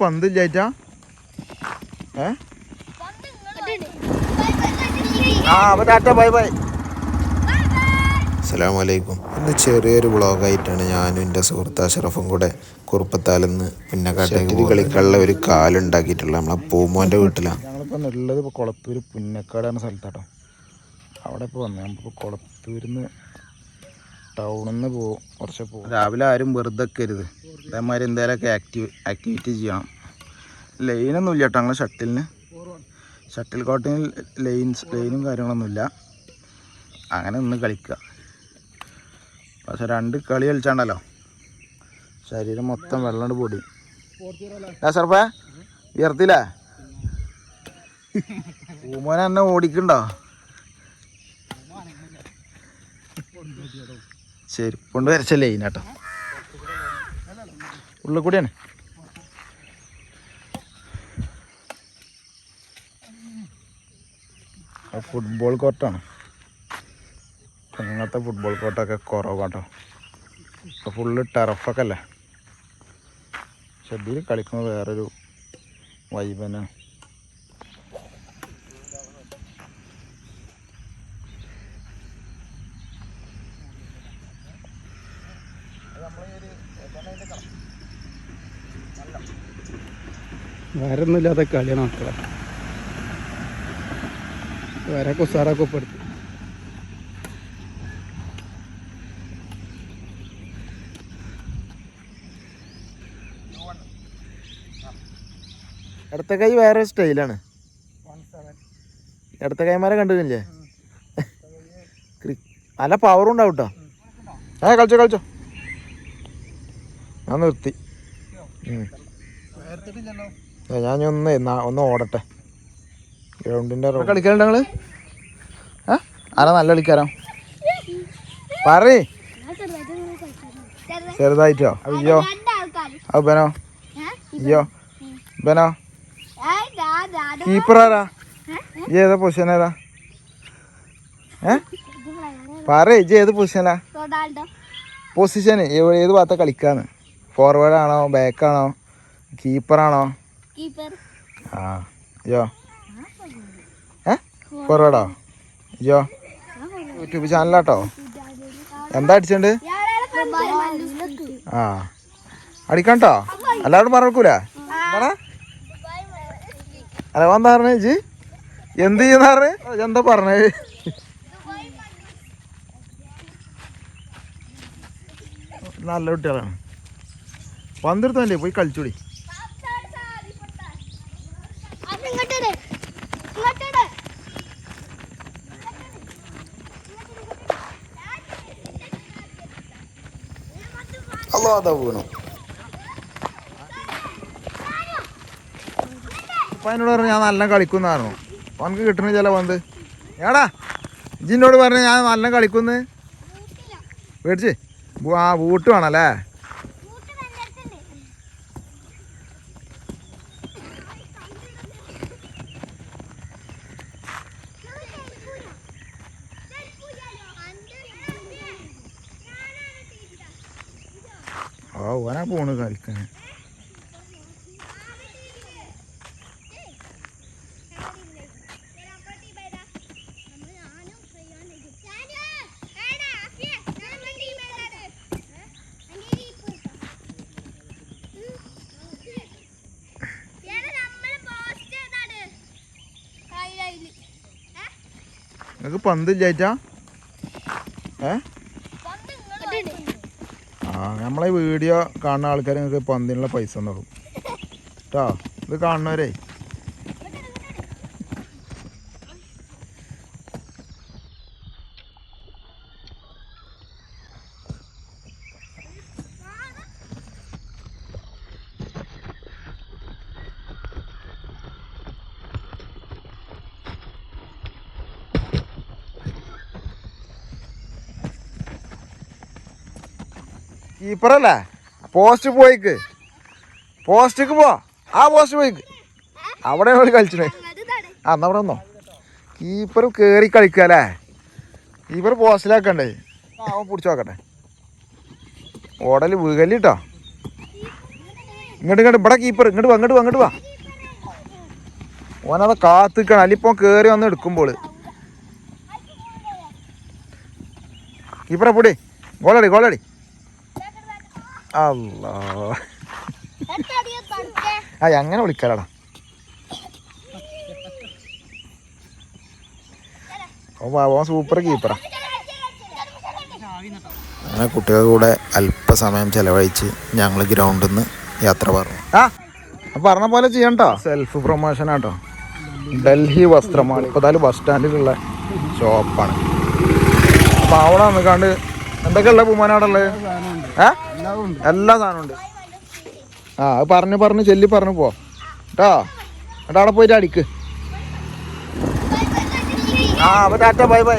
പന്തില്ലായിട്ടാ? ഏ? ആ അപ്പൊ ടാറ്റ ബൈ ബൈ. അസ്സലാമലൈക്കും. ഇന്ന് ചെറിയൊരു വ്ളോഗായിട്ടാണ് ഞാനും എന്റെ സുഹൃത്ത് അഷറഫും കൂടെ കുറുപ്പത്താലെന്ന് പുന്നക്കാട്ടേക്ക് കളിക്കാനുള്ള ഒരു കാലുണ്ടാക്കിയിട്ടുള്ള നമ്മളെ പൂമോന്റെ വീട്ടിലാണ് ഞങ്ങളിപ്പോൾ ഉള്ളത് ഇപ്പോൾ കുളത്തൂർ പുന്നക്കാട് എന്ന സ്ഥലത്താട്ടോ. അവിടെ ഇപ്പോൾ വന്നത് നമ്മളിപ്പോൾ കുളത്തൂരിൽ നിന്ന് ടൗണിൽ നിന്ന് കുറച്ച് പോകും രാവിലെ ആരും വെറുതെ വെക്കരുത് അതേമാതിരി എന്തേലൊക്കെ ആക്ടിവ് ആക്ടിവിറ്റി ചെയ്യണം ലൈനൊന്നും ഇല്ല കേട്ടോ ഞങ്ങൾ ഷട്ടിലിന് ഷട്ടിൽ കോട്ടിന് ലൈൻസ് ലൈനും കാര്യങ്ങളൊന്നുമില്ല അങ്ങനെ ഒന്ന് കളിക്കുക. പക്ഷെ രണ്ട് കളി കളിച്ചാണ്ടല്ലോ. ശരീരം മൊത്തം വെള്ളം പൊടി. സർപ്പേ ഉയർത്തില്ലേ? പൂമോനെ എന്നെ ഓടിക്കണ്ടോ? ചെരുപ്പുണ്ട് വരച്ചല്ലേ ഇതിനാട്ടോ ഉള്ളിൽ കൂടിയാണ് ഫുട്ബോൾ കോർട്ടാണ് അങ്ങനത്തെ ഫുട്ബോൾ കോർട്ടൊക്കെ കുറവാട്ടോ ഇപ്പോൾ ഫുള്ള് ടറഫൊക്കെ അല്ലേ? പക്ഷെ ഇതിൽ കളിക്കുന്നത് വേറൊരു വൈബനാണ് വരൊന്നുമില്ലാത്ത കളിയാണ് മക്കളെ. വരക്കോ സാറാക്കോ പെടുത്തു ഇടത്ത കൈ വേറെ സ്റ്റൈലാണ്. ഇടത്ത കൈമാരെ കണ്ടിട്ടില്ലേ ക്രി- നല്ല പവറും ഉണ്ടാവും കേട്ടോ ആ കളിച്ചോ കളിച്ചോ. ഞാൻ നിർത്തി. ഉം. ഞാൻ ഒന്ന് ഒന്ന് ഓടട്ടെ. ഗ്രൗണ്ടിന്റെ കളിക്കാറുണ്ട് ഞങ്ങൾ ആ? ആരാ നല്ല കളിക്കാരോ? പറ ചെറുതായിട്ടോ അയ്യോ. അപ്പനോ ബനോ അയ്യോ. ബനോ കീപ്പർ ആരാ? ഇജ്ജ് ഏതാ പൊസിഷൻ ഏതാ ഏ? പറ ഇജ് ഏത് പൊസിഷനാ പൊസിഷൻ ഏത് ഭാഗത്താ കളിക്കാന്ന്? ഫോർവേഡ് ആണോ? ബാക്ക് ആണോ? കീപ്പർ ആണോ? ആ ഏ? ഫോർവേഡോ? യോ യൂട്യൂബ് ചാനലാട്ടോ? എന്താ അടിച്ചണ്ട്? ആ. അടിക്കണ്ടോ? എല്ലാവരും എന്താ അല്ല എന്താ പറഞ്ഞ ജി? എന്ത് ചെയ്യുന്ന പറഞ്ഞ? എന്താ പറഞ്ഞേ? നല്ല കുട്ടികളാണ്. പന്തെടുത്തല്ലേ പോയി കളിച്ചൂടി. അല്ലോ അതാ വീണു പറഞ്ഞു ഞാൻ നല്ല കളിക്കുന്നായിരുന്നു അവനക്ക് കിട്ടണ ചില പന്ത് ഏടാ ഇജിന്നോട് പറഞ്ഞു ഞാൻ നല്ല കളിക്കുന്ന്. മേടിച്ച് ആ ബൂട്ട് വേണല്ലേ? ഓനാ പോണ് കളിക്കാൻ. നിങ്ങൾക്ക് പന്തില്ലായിട്ടാ ഏ? നമ്മളെ വീഡിയോ കാണുന്ന ആൾക്കാർ നിങ്ങൾക്ക് പന്തിനുള്ള പൈസ തന്നോളും കേട്ടോ ഇത് കാണുന്നവരേ. കീപ്പറല്ലേ? പോസ്റ്റ് പോയിക്ക്. പോസ്റ്റിക്ക് പോ. ആ പോസ്റ്റ് പോയിക്ക്. അവിടെ ഒരു കളിച്ചത് ആ എന്നാ അവിടെ വന്നോ. കീപ്പർ കയറി കളിക്കുക അല്ലേ? കീപ്പർ പോസ്റ്റിലാക്കണ്ടേ ആ അവൻ പിടിച്ചു നോക്കട്ടെ. ഓടൽ വീകല്ലിട്ടോ ഇങ്ങോട്ട് ഇങ്ങോട്ട് ഇവിടെ കീപ്പർ. ഇങ്ങോട്ട് വാ ഇങ്ങോട്ട് വാ ഇങ്ങോട്ട് വാ. ഓനത് കാത്തിക്കണം. അല്ലിപ്പോൾ കയറി വന്ന് എടുക്കുമ്പോൾ കീപ്പറെ പൊടി. ഗോളടി ഗോളടി. അല്ലാ ആ അങ്ങനെ വിളിക്കാറാ ഓൻ സൂപ്പർ കീപ്പറാ അങ്ങനെ കുട്ടികളുടെ കൂടെ അല്പസമയം ചെലവഴിച്ച് ഞങ്ങൾ ഗ്രൗണ്ടിൽ നിന്ന് യാത്ര പറഞ്ഞു. ആ പറഞ്ഞ പോലെ ചെയ്യണ്ടോ സെൽഫ് പ്രൊമോഷൻ ആട്ടോ ഡൽഹി വസ്ത്രമാണ്. ഇപ്പൊ എന്തായാലും ബസ് സ്റ്റാൻഡിലുള്ള ഷോപ്പാണ് അപ്പൊ അവിടെ നിൽക്കാണ്ട് എന്തൊക്കെയുള്ള പൂമാനാടുള്ളത് ഏ? എല്ലാ സാധനവും ഉണ്ട് ആ അത് പറഞ്ഞു പറഞ്ഞു ചെല്ലി പറഞ്ഞു പോ. കേട്ടോ എന്നിട്ട് അവിടെ പോയിട്ട് അടിക്ക്. ആ അപ്പൊ ടാറ്റ ബൈ ബൈ.